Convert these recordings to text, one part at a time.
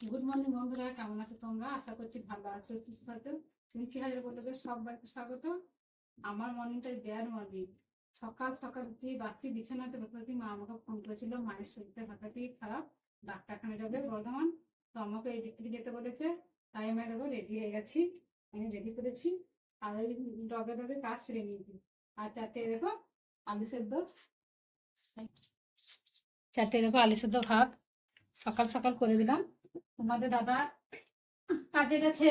Good morning বন্ধুরা। কেমন আছো তোমরা? আশা করছি ভালো আছো, সুস্থ আছো। চুমকি হাজার বলে সব বাড়িতে স্বাগত? আমার মর্নিংটা বেয়ার মর্নিং সকাল সকাল উঠে বাচ্চি বিছানাতে বসে মা আমাকে ফোন করেছিল, মায়ের শরীরটা হঠাৎই খারাপ, ডাক্তারখানে যাবে বর্ধমান? তো আমাকে এই দিক থেকে যেতে বলেছে। তাই আমি দেখো রেডি হয়ে গেছি। আমি রেডি করেছি। আর ওই ডগে ডগে কাজ সেরে নিয়েছি। আর চারটে দেখো, আলু সেদ্ধ। চারটে দেখো, আলু সেদ্ধ ভাত। সকাল সকাল করে দিলাম। তোমাদের দাদা কাজে গেছে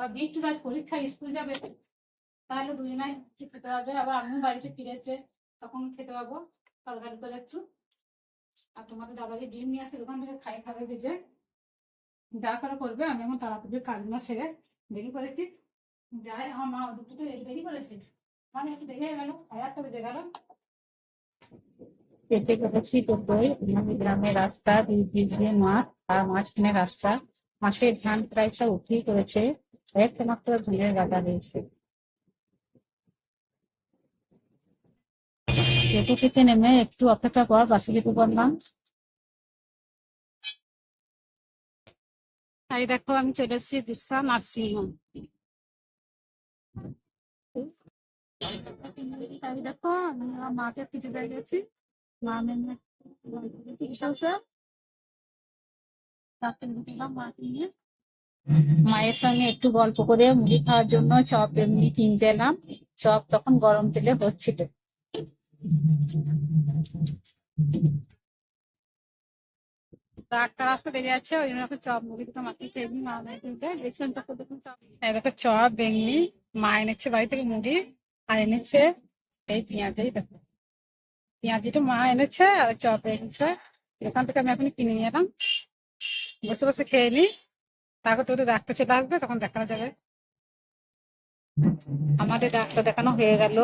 আর বিট্টু রাজ পরীক্ষা স্কুল যাবে, তাহলে দুজনাই খেতে হবে আবার আমিও বাড়িতে ফিরে এসে তখন খেতে পাবো তরকারি করে একটু। আর তোমাদের দাদাকে ডিম নিয়ে আসে, দোকান থেকে খাই খাবে ভেজে। যা করে করবে, আমি এখন তাড়াতাড়ি কাজগুলো সেরে দেরি করেছি। যাই, আমার মা দুটোকে দেরি করেছে। মানে একটু দেখে গেল আটটা বেজে গেল। পেটে করেছি আমাদের গ্রামের রাস্তা দুই মাঠ। আর মাঝখানে রাস্তা মাঠের ধান প্রায় সব উঠেই করেছে একটা মাত্র ধানের গাদা রয়েছে টোটো থেকে নেমে একটু অপেক্ষা পর বাসে যেতে পারলাম তাই দেখো আমি চলে এসেছি দিশা নার্সিং হোম তাই দেখো আমি আমার মাকে কিছু জায়গায় গেছি মা মেনে চিকিৎসা মায়ের সঙ্গে একটু গল্প করে মুড়ি খাওয়ার জন্য চপ এমনি কিনতে এলাম। চপ তখন গরম তেলে হচ্ছিল। দেরি আছে ওই জন্য চপ মা দেখুন চপ দেখো চপ মা এনেছে বাড়ি থেকে মুড়ি আর এনেছে এই পেঁয়াজিটা মা এনেছে আর চপ এখান থেকে আমি এখন কিনে নিয়ে এলাম। বসে বসে খেয়ে নিই তারপর তোদের ডাক্তার চলে আসবে, তখন দেখানো যাবে। আমাদের ডাক্তার দেখানো হয়ে গেল।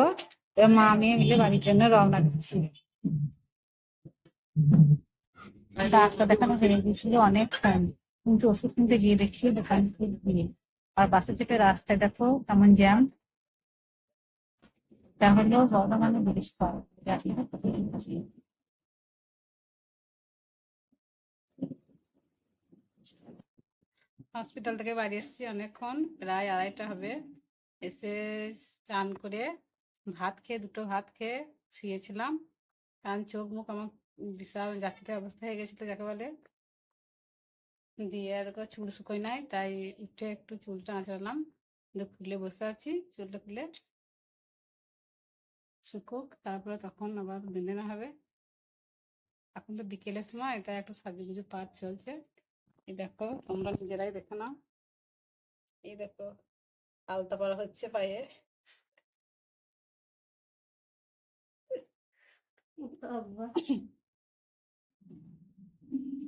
এবার মা মেয়ে মিলে বাড়ির জন্য রওনা দিচ্ছি। ডাক্তার দেখানো হয়ে গেছিল অনেক টাইম কিন্তু ওষুধ কিনতে গিয়ে দেখছি দোকান ভিড় আর বাসে চেপে রাস্তায় দেখো কেমন জ্যাম। হলো বর্ধমানে ব্রিজ পার হসপিটাল থেকে বাড়ি এসেছি অনেকক্ষণ, প্রায় আড়াইটা হবে। এসে চান করে ভাত খেয়ে, দুটো ভাত খেয়ে শুয়েছিলাম। কারণ চোখ মুখ আমার বিশাল যাচ্ছিতে অবস্থা হয়ে গেছিল যাকে বলে। দিয়ে আর চুল শুকোয় নাই, তাই উঠে একটু চুলটা আঁচড়ালাম। খুলে বসে আছি, চুলটা খুলে শুকুক, তারপরে তখন আবার বেঁধে না হবে। এখন তো বিকেলের সময়, তাই একটু সাজুগুজু পাত চলছে। এই দেখো তোমরা নিজেরাই দেখো না এই দেখো আলতা পরা হচ্ছে পায়ে।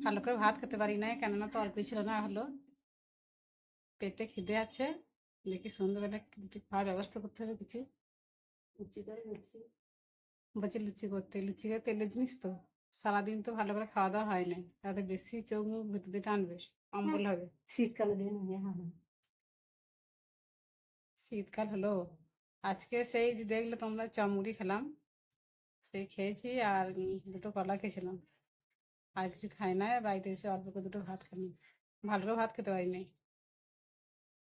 ভালো করে ভাত খেতে পারি নাই কেননা তো অল্পই ছিল না হলো। পেটে খিদে আছে দেখি সন্ধ্যেবেলা কিছু খাওয়ার ব্যবস্থা করতে হবে কিছু। লুচি করে লুচি। বলছি লুচি করতে লুচি করে তেলের জিনিস তো। সারাদিন তো ভালো করে খাওয়া দাওয়া হয় না তাতে বেশি চোখ মুখ ভিতর টানবে অম্বল হবে। শীতকালে দিন হ্যাঁ শীতকাল হলো। আজকে সেই যে দেখলে তোমরা চমুড়ি খেলাম সেই খেয়েছি আর দুটো কলা খেয়েছিলাম। আর কিছু খাই না বাড়িতে এসে অল্প করে দুটো ভাত খানি ভালো করে ভাত খেতে পারি নাই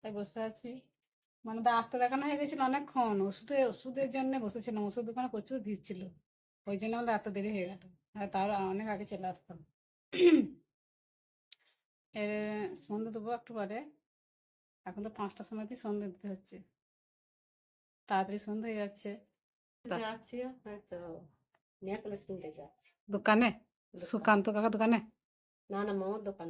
তাই বসে আছি। মানে ডাক্তার দেখানো হয়ে গেছিল অনেকক্ষণ। ওষুধে ওষুধের জন্য বসেছিলাম। ওষুধ দোকানে প্রচুর ভিড় ছিল। ওই জন্য আমাদের এত দেরি হয়ে গেল। আর তার অনেক আগে চলে আসতাম। এর সন্ধ্যে দেবো একটু পরে। এখন তো পাঁচটার সময়তেই সন্ধ্যে দিতে হচ্ছে। তাড়াতাড়ি সন্ধ্যে হয়ে যাচ্ছে। যাচ্ছি হয়তো নেকলেস কিনতে যাচ্ছি। দোকানে। সুকান্ত কাকা দোকানে? না না মোর দোকান।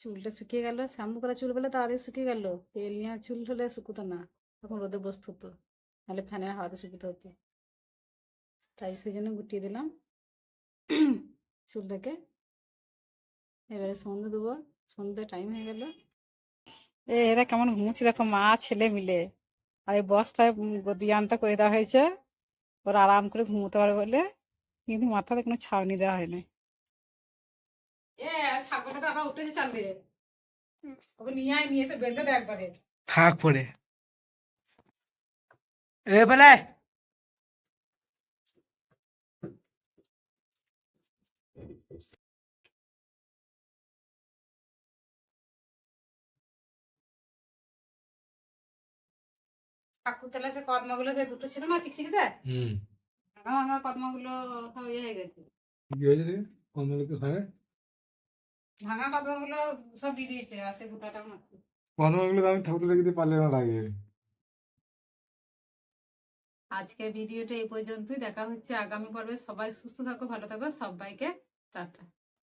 চুলটা শুকিয়ে গেল শ্যাম্পু করা চুল বলে তাড়াতাড়ি শুকিয়ে গেল। তেল নেওয়া চুল হলে শুকুতো না। তখন রোদে বসতে হতো নাহলে ফ্যানের হাওয়াতে শুকিতে হতো তাই সেই জন্য গুটিয়ে দিলাম। চুলটাকে। এবারে সন্ধে দেবো। সন্ধে টাইম হয়ে গেল। এ এরা কেমন ঘুমোচ্ছে দেখো মা ছেলে মিলে। আর এই বস্তায় গদিয়ানটা করে দেওয়া হয়েছে। ওরা আরাম করে ঘুমোতে পারে বলে। কিন্তু মাথাতে কোনো ছাউনি দেওয়া হয়নি। এ ছাগলটা তো আবার উঠেছে চালে ওকে নিয়ে আয় নিয়ে এসে বেঁধে দেয় একবারে থাক পরে এ বেলে কাকুর তেলে সে কদমাগুলো যে দুটো ছিল না চিকচিকিতে হুম। ভাঙা ভাঙা কদমাগুলো সব ইয়ে হয়ে গেছে। কি হয়েছে ভাঙা? কদমাগুলো সব দিয়ে দিয়েছে আর সে গোটাটা মাত্র কন্দমূলগুলো আমি ঠাকুর দিতে পারলে না লাগে আজকের ভিডিওটা এই পর্যন্তই। দেখা হচ্ছে আগামী পর্বে। সবাই সুস্থ থাকো ভালো থাকো। সবাইকে টাটা।